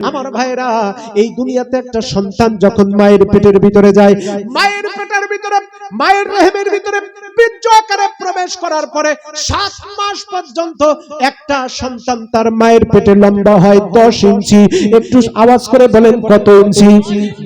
আমার ভাইরা এই দুনিয়াতে একটা সন্তান যখন মায়ের পেটের ভিতরে যায়, মায়ের পেটের ভিতরে, মায়ের রেহেমের ভিতরে বীর্য আকারে প্রবেশ করার পরে সাত মাস পর্যন্ত একটা সন্তান তার মায়ের পেটে লম্বা হয়, দশ ইঞ্চি। একটু আওয়াজ করে বলেন কত ইঞ্চি?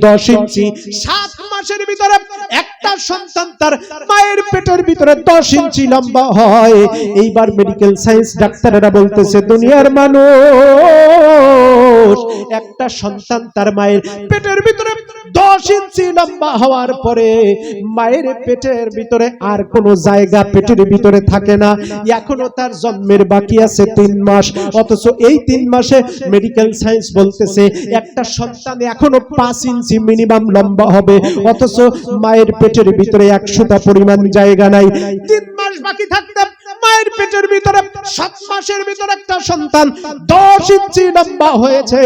দশ ইঞ্চি। সাত মাসের ভিতরে একটা সন্তান তার মায়ের পেটের ভিতরে দশ ইঞ্চি লম্বা হয়। এইবার মেডিকেল সায়েন্স ডাক্তারেরা বলতেছে, দুনিয়ার মানুষ, একটা সন্তান তার মায়ের পেটের ভিতরে দশ ইঞ্চি লম্বা হওয়ার পরে মায়ের পেটের ভিতরে আর কোনো জায়গা পেটের ভিতরে থাকে না। এখনও তার জন্মের বাকি আছে তিন মাস। অথচ এই তিন মাসে মেডিকেল সায়েন্স বলতেছে, একটা সন্তান এখনও পাঁচ ইঞ্চি মিনিমাম লম্বা হবে। অথচ মায়ের পেটের ভিতরে একশোটা পরিমাণ জায়গা নাই। তিন মাস বাকি থাকতে মায়ের পেটের ভিতরে সাত মাসের ভিতরে একটা সন্তান দশ ইঞ্চি লম্বা হয়েছে।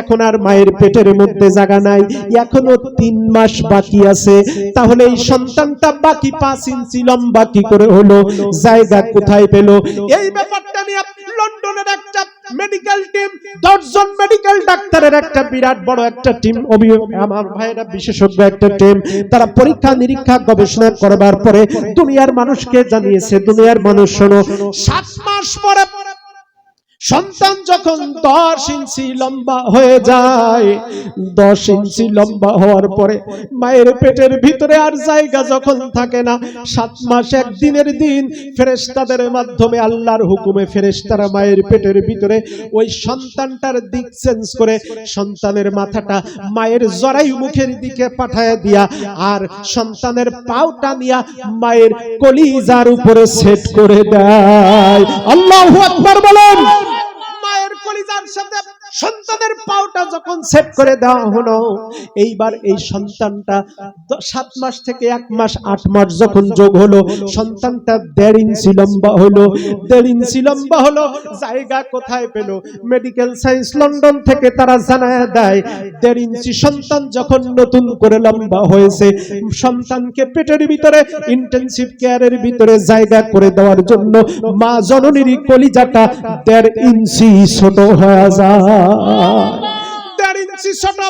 এখন আর মায়ের পেটের মধ্যে জায়গা নাই। এখনও তিন মাস বাকি আছে। তাহলে এই সন্তানটা বাকি পাঁচ ইঞ্চি লম্বা কি করে হলো? জায়গা কোথায় পেল? এই ব্যাপারটা নিয়ে লন্ডনের একটা মেডিকেল টিম দশজন মেডিকেল ডাক্তারের একটা বিরাট বড় একটা টিম আমার ভাইয়েরা, বিশেষজ্ঞ একটা টিম তারা পরীক্ষা, নিরীক্ষা, গবেষণা করবার পরে দুনিয়ার মানুষকে জানিয়েছে, দুনিয়ার মানুষ শোনো, সাত মাস পরে সন্তান যখন দশ ইঞ্চি লম্বা হয়ে যায়, দশ ইঞ্চি লম্বা হওয়ার পরে মায়ের পেটের ভিতরে আর জায়গা যখন থাকে না, সাত মাস একদিনের দিন ফেরেস্তাদের মাধ্যমে আল্লাহর হুকুমে ফেরেস্তারা মায়ের পেটের ভিতরে ওই সন্তানটার দিক চেঞ্জ করে সন্তানের মাথাটা মায়ের জরাই মুখের দিকে পাঠায় দিয়া আর সন্তানের পাওটা নিয়া মায়ের কলিজার উপরে সেট করে দেয়। আল্লাহু বলেন। কলিজার সাথে সন্তানের পাওটা যখন সেট করে দেওয়া হলো, এইবার এই সন্তানটা সাত মাস থেকে এক মাস, আট মাস যখন যোগ হলো, সন্তানটা দেড় ইঞ্চি লম্বা হলো, দেড় ইঞ্চি লম্বা হলো, জায়গা কোথায় পেল? মেডিকেল সায়েন্স লন্ডন থেকে তারা জানায় দেয়, দেড় ইঞ্চি সন্তান যখন নতুন করে লম্বা হয়েছে, সন্তানকে পেটের ভিতরে ইন্টেনসিভ কেয়ারের ভিতরে জায়গা করে দেওয়ার জন্য মা জননীর কলিজাটা দেড় ইঞ্চি হয়ে যায় ছোট।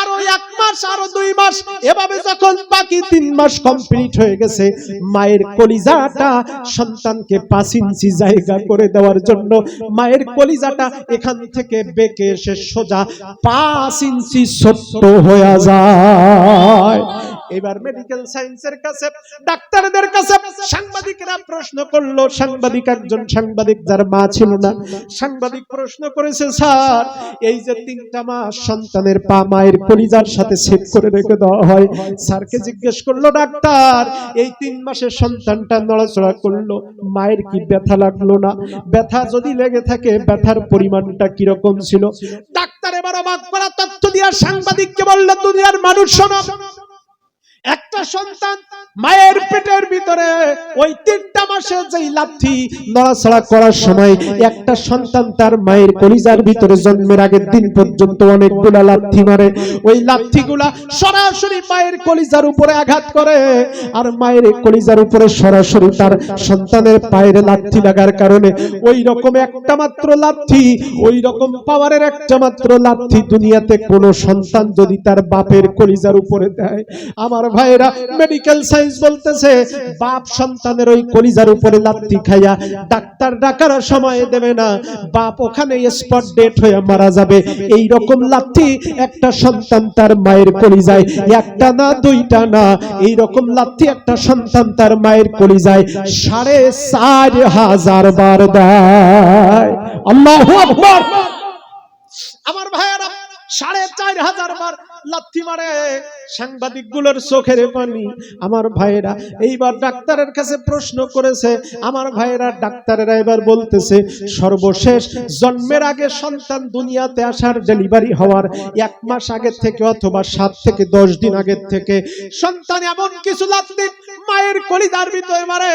আরও এক মাস, আরও দুই মাস। এভাবে যখন বাকি তিন মাস কমপ্লিট হয়ে গেছে, মায়ের কলিজাটা সন্তানকে পাঁচ ইঞ্চি জায়গা করে দেওয়ার জন্য মায়ের কলিজাটা এখান থেকে বেঁকে এসে সোজা পাঁচ ইঞ্চি ছোট্ট হয়ে যায়। এবার মেডিকেল সায়েন্সের কাছে, ডাক্তারদের কাছে সাংবাদিকরা প্রশ্ন করল, সাংবাদিক একজন সাংবাদিক যার মা ছিল না, সাংবাদিক প্রশ্ন করেছে, স্যার, এই যে তিনটা মাস সন্তানের পা মায়ের কলিজার সাথে সেট করে রেখে দেওয়া হয়। স্যারকে জিজ্ঞেস করল, ডাক্তার, এই তিন মাসের সন্তানটা নড়াচড়া করল, মায়ের কি ব্যথা লাগল না? ব্যথা যদি লেগে থাকে, ব্যথার পরিমাণটা কীরকম ছিল? ডাক্তার এবার অবাক করা তথ্য দিয়া সাংবাদিককে বলল, দুনিয়ার মানুষ শোনো একটা সন্তান মায়ের পেটের ভিতরে ওই তিনটা মাসে যেই লাথি নড়াচড়া করার সময় একটা সন্তান তার মায়ের কলিজার ভিতরে জন্মের আগের দিন পর্যন্ত অনেকগুলা লাথি মারে। ওই লাথিগুলা সরাসরি মায়ের কলিজার উপরে আঘাত করে আর মায়ের কলিজার উপরে সরাসরি তার সন্তানের পায়ের লাথি লাগার কারণে ওই রকম একটা মাত্র লাথি ওই রকম পাওয়ারের একটা মাত্র লাথি দুনিয়াতে কোনো সন্তান যদি তার বাপের কলিজার উপরে দেয়, আমার ভাইরা মেডিকেল সায়েন্স বলতেছে, বাপ সন্তানের ওই কলিজার উপরে লাত্তি খাইয়া ডাক্তার ডাকার সময় দেবে না। বাপ ওখানে স্পট ডেট হয়ে মারা যাবে। এই রকম লাত্তি একটা সন্তান তার মায়ের কলিজায়, একটা না, দুইটা না। এই রকম লাত্তি একটা সন্তান তার মায়ের কলিজায় সাড়ে চার হাজার বার দেয়। আল্লাহু আমার ভাইয়েরা, সাড়ে চার হাজার বার লাথি মারে। সাংবাদিকগুলোর চোখের পানি। আমার ভাইয়েরা এইবার ডাক্তারের কাছে প্রশ্ন করেছে। আমার ভাইয়েরা ডাক্তারেরা এবার বলতেছে, সর্বশেষ জন্মের আগে সন্তান দুনিয়াতে আসার ডেলিভারি হওয়ার এক মাস আগে থেকে অথবা সাত থেকে দশ দিন আগের থেকে সন্তান এমন কিছু লাথি মায়ের কলিদার ভিতরে মারে।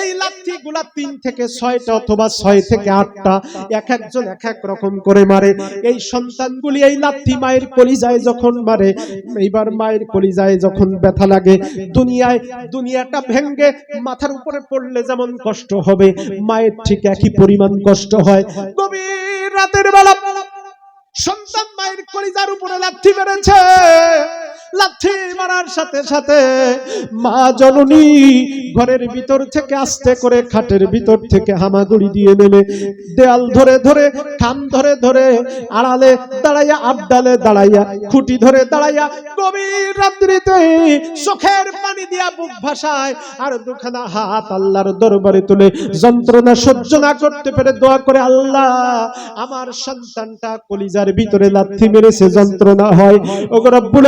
এই লাথি গুলা তিন থেকে ছয়টা অথবা ছয় থেকে আটটা এক একজন এক এক রকম করে মারে। এই সন্তানগুলি এই লাথি মায়ের কলিজায় যখন মারে, এইবার মায়ের কলিজায় যখন ব্যথা লাগে, দুনিয়ায় দুনিয়াটা ভেঙ্গে মাথার উপরে পড়লে যেমন কষ্ট হবে, মায়ের ঠিক একই পরিমাণ কষ্ট হয়। গভীর রাতের বেলা সন্তান মায়ের কলিজার উপরে লাথি মেরেছে। লাথি মারার সাথে সাথে মা জননী ঘরের ভিতর থেকে আস্তে করে খাটের ভিতর থেকে হামাগুড়ি দিয়ে নেমে দেয়াল ধরে ধরে খান ধরে ধরে, আড়ালে দাঁড়াইয়া, আবডালে দাঁড়াইয়া, খুঁটি ধরে দাঁড়াইয়া গভীর রাত্রিতে চোখের পানি দিয়া বুক ভাসায় আর দুখানা হাত আল্লাহর দরবারে তুলে যন্ত্রণা সহ্য না করতে পেরে দোয়া করে, আল্লাহ, আমার সন্তানটা কলিজার ভিতরে লাথি মেরেছে, যন্ত্রণা হয়। ওগো রব্বুল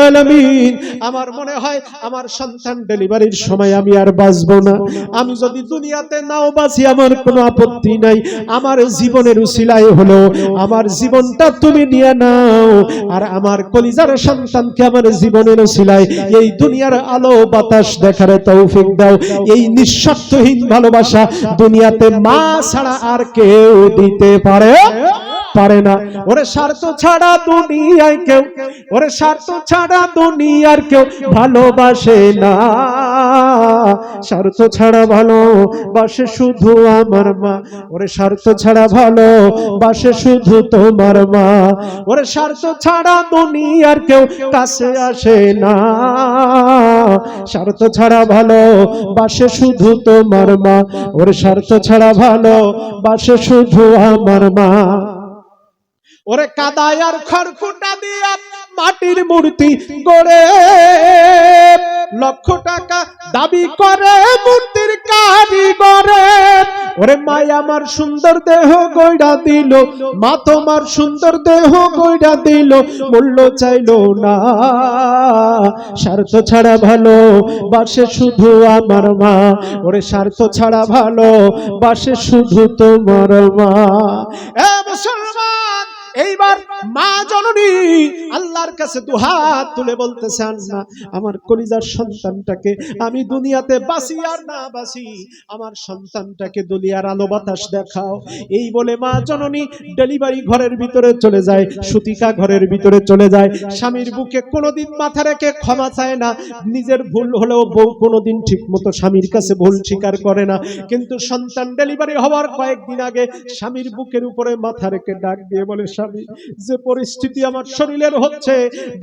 আলামিন আমার মনে হয় আমার সন্তান ডেলিভারির সময় আমি আর বাঁচবো না। আমি যদি দুনিয়াতে নাও বাঁচি, আমার কোনো আপত্তি নাই। আমার জীবনের উসিলায় হলো, আমার জীবনটা তুমি নিয়ে নাও। আর আমার কলিজার সন্তানকে আমার জীবনের উসিলায়, এই দুনিয়ার আলো বাতাস দেখার তৌফিক দাও। এই নিঃস্বার্থহীন ভালোবাসা দুনিয়াতে মা ছাড়া আর কেউ দিতে পারে। পারে না। ওরে স্বার্থ ছাড়া দুনিয়ায় কেউ, ওরে স্বার্থ ছাড়া দুনিয়ার কেউ ভালোবাসে না। স্বার্থ ছাড়া ভালো বাসে শুধু আমার মা। ওরে স্বার্থ ছাড়া ভালো বাসে শুধু তোমার মা। ওরে স্বার্থ ছাড়া দুনিয়ার কেউ কাছে আসে না। স্বার্থ ছাড়া ভালো বাসে শুধু তোমার মা। ওরে স্বার্থ ছাড়া ভালো বাসে শুধু আমার মা। ওরে কাদায় আর খড়কুটা দিয়া মাটির মূর্তি গড়ে। লক্ষ টাকা দাবি করে মূর্তির কারিগরে। ওরে মাই আমার সুন্দর দেহ গইড়া দিল, মা তোমার সুন্দর দেহ গইড়া দিল, মূল্য চাইলো না। স্বার্থ ছাড়া ভালো বাসে শুধু আমার মা। ওরে স্বার্থ ছাড়া ভালো বাসে শুধু তোমার মা। এইবার মা জননী আল্লাহর কাছে দুহাত তুলে বলতেছে, আন্না, আমার কলিজার সন্তানটাকে আমি দুনিয়াতে বাসি আর না বাসি। আমার সন্তানটাকে দুনিয়ার আলো বাতাস দেখাও। এই বলে মা জননী ডেলিভারি ঘরের ভিতরে চলে যায়, সুতিকা ঘরের ভিতরে চলে যায়। স্বামীর বুকে কোনোদিন মাথা রেখে ক্ষমা চায় না। নিজের ভুল হলেও বউ কোনোদিন ঠিক মতো স্বামীর কাছে ভুল স্বীকার করে না। কিন্তু সন্তান ডেলিভারি হওয়ার কয়েকদিন আগে স্বামীর বুকের উপরে মাথা রেখে ডাক দিয়ে বলে স্বামী যে পরিস্থিতি আমার শরীরের হচ্ছে,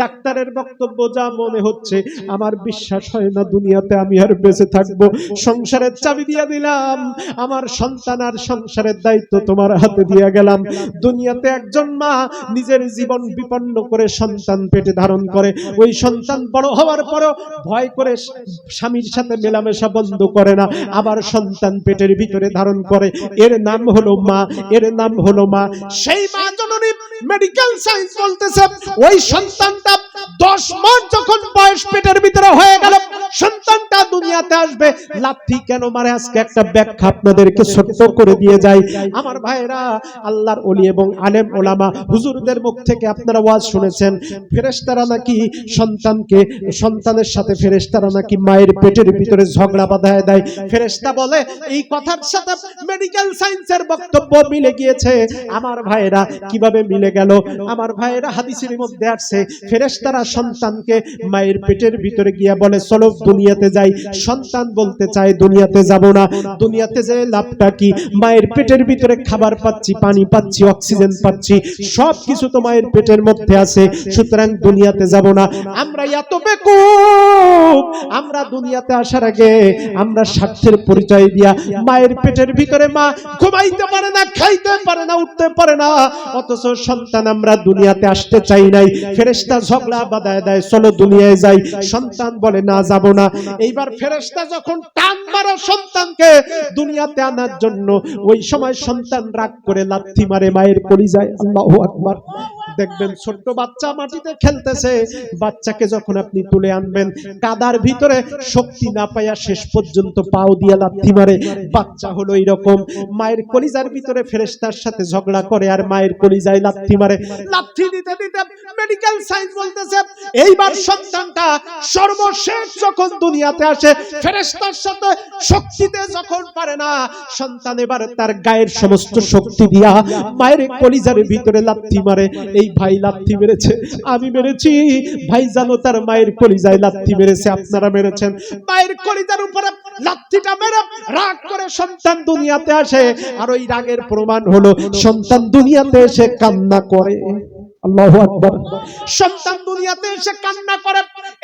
ডাক্তারের বক্তব্য যা মনে হচ্ছে, আমার বিশ্বাস হয় না দুনিয়াতে আমি আর বেঁচে থাকব। সংসারের চাবি দিয়ে দিলাম, আমার সন্তান আর সংসারের দায়িত্ব তোমার হাতে দিয়ে গেলাম। দুনিয়াতে একজন মা নিজের জীবন বিপন্ন করে সন্তান পেটে ধারণ করে। ওই সন্তান বড় হওয়ার পরও ভয় করে স্বামীর সাথে মেলামেশা বন্ধ করে না, আবার সন্তান পেটের ভিতরে ধারণ করে। এর নাম হলো মা, এর নাম হলো মা। সেই মা জননী মেডিকেল সায়েন্স বলতেছে ওই সন্তানটা দশ মাস যখন বয়স পেটের ভিতরে হয়ে গেল, সন্তানটা দুনিয়াতে আসবে। লাথি কেন মারে? আজকে একটা ব্যাখ্যা আপনাদেরকে ছোট্ট করে দিয়ে যাই। আমার ভাইরা আল্লাহর এবং আলেম ওলামা, হুজুরদের মুখ থেকে আপনারা ওয়াজ শুনেছেন। ফেরেশতারা নাকি সন্তানকে, সন্তানের সাথে নাকি মায়ের পেটের ভিতরে ঝগড়া বাঁধায় দেয়। ফেরেশতা বলে, এই কথার সাথে মেডিকেল সায়েন্সের বক্তব্য মিলে গিয়েছে। আমার ভাইরা কীভাবে মিলে গেল? আমার ভাইরা হাদিসের মধ্যে আসছে ফেরেশতারা সন্তানকে মায়ের পেটের ভিতরে গিয়া বলে, চলো দুনিয়াতে যাই। সন্তান বলতে চায়, দুনিয়াতে যাব না। দুনিয়াতে যে লাভটা কি? মায়ের পেটের ভিতরে খাবার পাচ্ছি, পানি পাচ্ছি, অক্সিজেন পাচ্ছি সব কিছু তো মায়ের পেটের মধ্যে আছে, সুতরাং দুনিয়াতে যাব না। আমরা এত বেকুব! আমরা দুনিয়াতে আসার আগে আমরা স্বার্থের পরিচয় দিয়া মায়ের পেটের ভিতরে মা ঘুমাইতে পারে না, খাইতে পারে না, উঠতে পারে না, অথচ সন্তান আমরা দুনিয়াতে আসতে চাই নাই। ফেরেশতা ঝগড়া বাদায় দেয় চলো দুনিয়ায় যাই। সন্তান বলে না, যাব না। এইবার ফেরেশতা যখন টান মারো সন্তানকে, দুনিয়াতে আনার জন্য ওই সময় সন্তান রাগ করে লাথি মারে, মায়ের কলিজায় আল্লাহু আকবার। দেখবেন ছোট্ট বাচ্চা মাটিতে খেলতেছে। বাচ্চাকে যখন আপনি তুলে আনবেন, কাদার ভিতরে শক্তি না পাইয়া শেষ পর্যন্ত পাও দিয়ে লাথি মারে। বাচ্চা হলো এইরকম। মায়ের কলিজার ভিতরে ফেরেস্তার সাথে ঝগড়া করে আর মায়ের কলিজায় লাথি মারে। লাথি দিতে দিতে মেডিকেল সায়েন্স বলতেছে এইবার সন্তানটা সর্বশেষ যখন দুনিয়াতে আসে, ফেরেশতার সাথে শক্তিতে যখন পারে না, সন্তান এবার তার গায়ের সমস্ত শক্তি দিয়া মায়ের কলিজার ভিতরে মারে, এই ভাই মেরেছে, আমি মেরেছি, ভাই জানো তার মায়ের কলিজায় মেরেছে, আপনারা মেরেছেন। মায়ের কলিজার উপরে মেরে রাগ করে সন্তান দুনিয়াতে আসে, আর ওই রাগের প্রমাণ হলো সন্তান দুনিয়াতে এসে কান্না করে। আল্লাহু আকবার। সন্তান দুনিয়াতে এসে কান্না করে।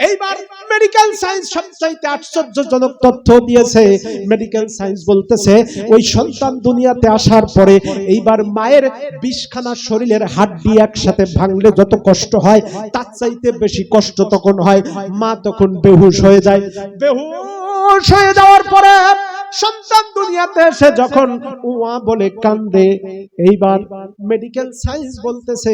এইবার মেডিকেল সায়েন্স সবচাইতে আশ্চর্যজনক তথ্য দিয়েছে। মেডিকেল সায়েন্স বলতেছে, ওই সন্তান দুনিয়াতে আসার পরে এইবার মায়ের বিষখানা শরীরের হাড্ডি একসাথে ভাঙলে যত কষ্ট হয়, তার চাইতে বেশি কষ্ট তখন হয়। মা তখন বেহুশ হয়ে যায়। বেহুশ হয়ে যাওয়ার পরে সন্তান দুনিয়াতে এসে যখন উয়া বলে কান্দে, এইবার মেডিকেল সায়েন্স বলতেছে,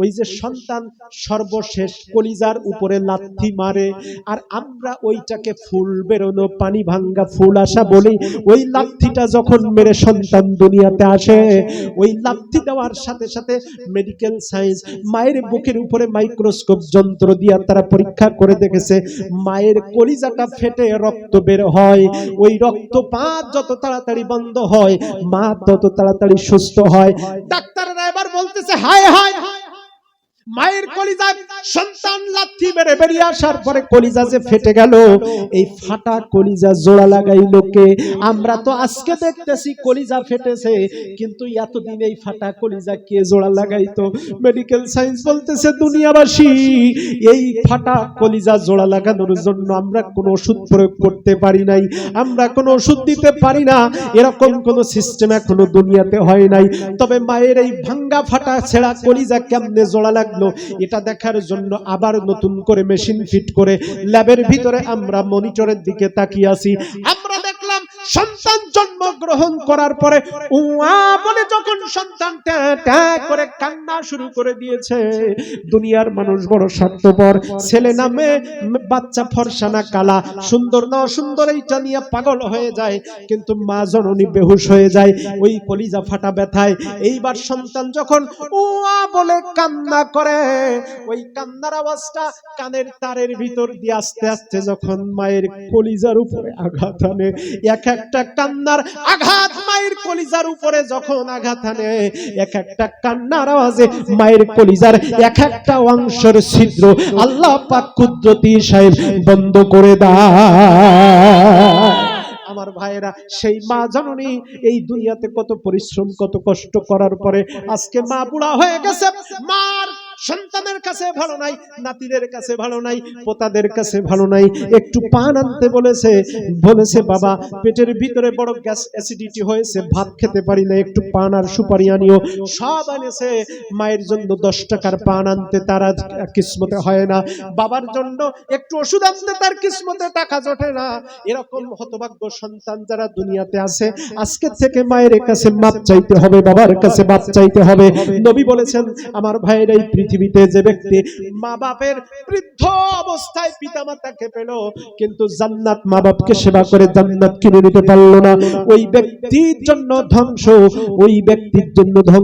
ওই যে সন্তান সর্বশেষ কলিজার উপরে লাথি মারে, আর আমরা ওইটাকে ফুল বেরোনো, পানি ভাঙ্গা ফুল আসা বলি, ওই লাথিটা যখন মেরে সন্তান দুনিয়াতে আসে, ওই লাথি দেওয়ার সাথে সাথে মেডিকেল সায়েন্স মায়ের বুকের উপরে মাইক্রোস্কোপ যন্ত্র দিয়ে তারা পরীক্ষা করে দেখেছে, মায়ের কলিজাটা ফেটে রক্ত বের হয়, ওই রক্তপাত যত তাড়াতাড়ি বন্ধ হয় মা তত তাড়াতাড়ি সুস্থ হয়। ডাক্তাররা এবার বলতেছে হায় হায় হায় মায়ের কলিজা সন্তান লাথি মেরে বেরিয়ে আসার পরে কলিজা যে ফেটে গেল এই ফাটা কলিজা জোড়া লাগাইলো কে? আমরা তো আজকে দেখতেছি কলিজা ফেটেছে কিন্তু এতদিন এই ফাটা কলিজা কে জোড়া লাগাইতো? মেডিকেল সায়েন্স বলতেছে দুনিয়াবাসী এই ফাটা কলিজা জোড়া লাগানোর জন্য আমরা কোনো ওষুধ প্রয়োগ করতে পারি নাই আমরা কোনো ওষুধ দিতে পারি না এরকম কোনো সিস্টেম এখনও দুনিয়াতে হয় নাই। তবে মায়ের এই ভাঙ্গা ফাটা ছেঁড়া কলিজা কেমনে জোড়া লাগল এটা দেখার জন্য আবার নতুন করে মেশিন ফিট করে ল্যাবের ভিতরে আমরা মনিটরের দিকে তাকিয়ে আছি। সন্তান জন্মগ্রহণ করার পরে উয়া বলে যখন সন্তান ট্যা ট্যা করে কান্না শুরু করে দিয়েছে, দুনিয়ার মানুষ বড় স্বার্থপর, ছেলে নামে বাচ্চা ফর্সা না কালা, সুন্দর না অসুন্দর, এইটা নিয়ে পাগল হয়ে যায়। কিন্তু মা জননী বেহুশ হয়ে যায়, ওই কলিজা ফাটা ব্যথায়। এইবার সন্তান যখন উয়া বলে কান্না করে, ওই কান্নার আওয়াজটা কানের তারের ভিতর দিয়ে আস্তে আস্তে যখন মায়ের কলিজার উপরে আঘাত আনে, এক একটা কান্নার আঘাত মায়ের কলিজার উপরে যখন আঘাত আনে, এক একটা কান্নার আওয়াজে মায়ের কলিজার এক একটা অংশের ছিদ্র আল্লাহ পাক সাহেব বন্ধ করে দেয় আমার ভাইয়েরা, সেই মা জননী এই দুনিয়াতে কত পরিশ্রম, কত কষ্ট করার পরে আজকে মা বুড়া হয়ে গেছে। মার সন্তানের কাছে ভালো নাই, নাতিদের কাছে ভালো নাই, পোতাদের কাছে ভালো নাই। একটু পান আনতে বলেছে বলেছে, বাবা, পেটের ভিতরে বড় গ্যাস অ্যাসিডিটি হয়েছে, ভাত খেতে পারি না, একটু পান আর সুপারি আনিও। সব এনেছে মায়ের জন্য দশ টাকার পান আনতে তার কিসমতে হয় না। বাবার জন্য একটু ওষুধ আনতে তার কিসমতে টাকা জোটে না। এরকম হতভাগ্য সন্তান যারা দুনিয়াতে আছে, আজকে থেকে মায়ের কাছে মাপ চাইতে হবে, বাবার কাছে মাপ চাইতে হবে। নবী বলেছেন, আমার ভাইয়ের এই পৃথিবীতে যে ব্যক্তি মা বাপের বৃদ্ধ অবস্থায় পিতা মাতাকে পেল, কিন্তু জান্নাত মা বাপকে সেবা করে জান্নাত কিনে নিতে পারল না। ওই ব্যক্তির জন্য ধ্বংস, ওই ব্যক্তির জন্য ধ্বংস।